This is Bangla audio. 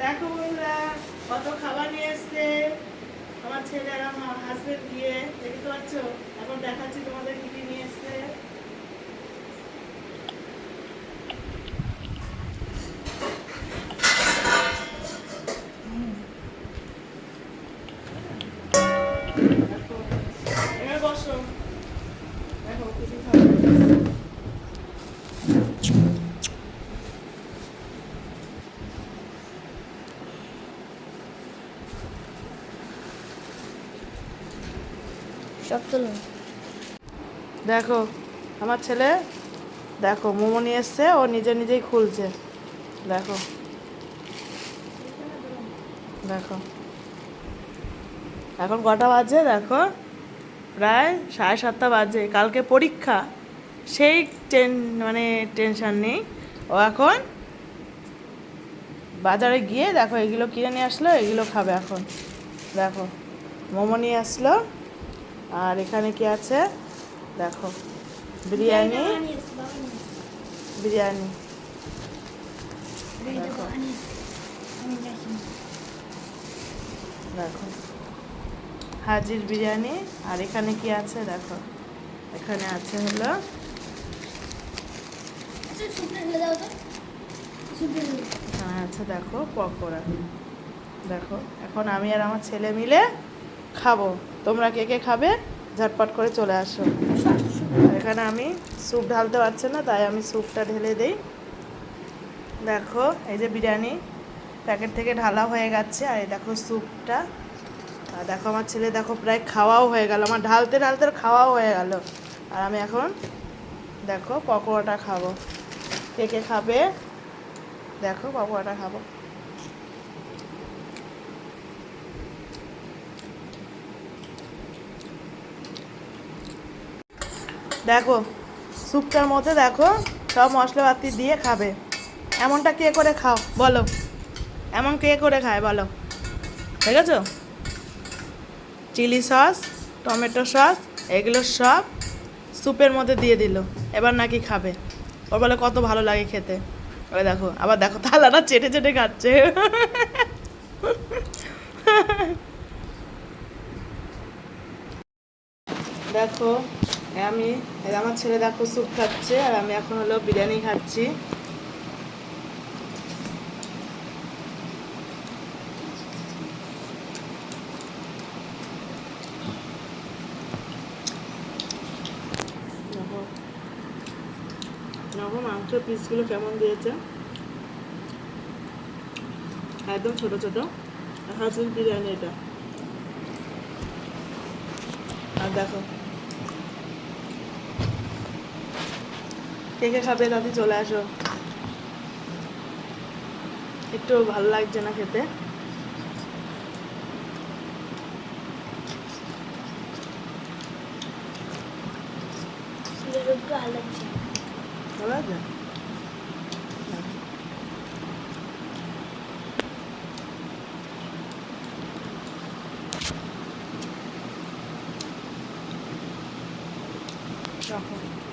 দেখো বন্ধুরা, কত খাবার নিয়ে এসছে। আমার ছেলে আর আমার হাজবেন্ড গিয়ে, দেখতে পাচ্ছ? এখন দেখাচ্ছি তোমাদের কি কি সব দেখো, আমার ছেলে, দেখো, মোমো নিয়ে এসছে, ও নিজে নিজেই খুলছে। দেখো। দেখো। এখন কটা বাজে? দেখো, প্রায় সাড়ে সাতটা বাজে। কালকে পরীক্ষা। সেই টেন মানে টেনশন নেই। ও এখন বাজারে গিয়ে, দেখো, এগুলো কিনে নিয়ে আসলো, এগুলো খাবে এখন। দেখো, মোমো নিয়ে আসলো। আর এখানে কি আছে? দেখো, বিরিয়ানি বিরিয়ানি। দেখো, হাজির বিরিয়ানি। আর এখানে কি আছে? দেখো, এখানে আছে হলো আছে দেখো, পকোড়া। দেখো, এখন আমি আর আমার ছেলে মিলে খাব। তোমরা কে কে খাবে? ঝটপট করে চলে আসো। এখানে আমি স্যুপ ঢালতে পারছি না, তাই আমি স্যুপটা ঢেলে দিই। দেখো, এই যে বিরিয়ানি প্যাকেট থেকে ঢালা হয়ে গেছে, আর এই দেখো স্যুপটা। আর দেখো আমার ছেলে, দেখো প্রায় খাওয়াও হয়ে গেল। আমার ঢালতে ঢালতে খাওয়াও হয়ে গেল। আর আমি এখন দেখো পকোড়াটা খাব। কে কে খাবে? দেখো পকোড়াটা খাব। দেখো, স্যুপটার মধ্যে দেখো, সব মশলাপাতি দিয়ে খাবে। এমনটা কে করে খাও, বলো। এমন কে করে খায়, বলো। ঠিক আছে চিলি সস, টমেটো সস, এগুলো সব স্যুপের মধ্যে দিয়ে দিল। এবার নাকি খাবে। ওর বলে কত ভালো লাগে খেতে। ওই দেখো, আবার দেখো থালাটা চেটে চেটে খাচ্ছে। দেখো আমি আমার ছেলে দেখো স্যুপ খাচ্ছে, আর আমি এখন হলো বিরিয়ানি খাচ্ছি। দেখো মাংসের পিসগুলো কেমন দিয়েছে। একদম ছোট ছোট হাসিল বিরিয়ানি এটা। আর দেখো কে কে খাবে তাতে চলে আসো। একটু ভালো লাগছে না খেতে। ভালো লাগছে দেখো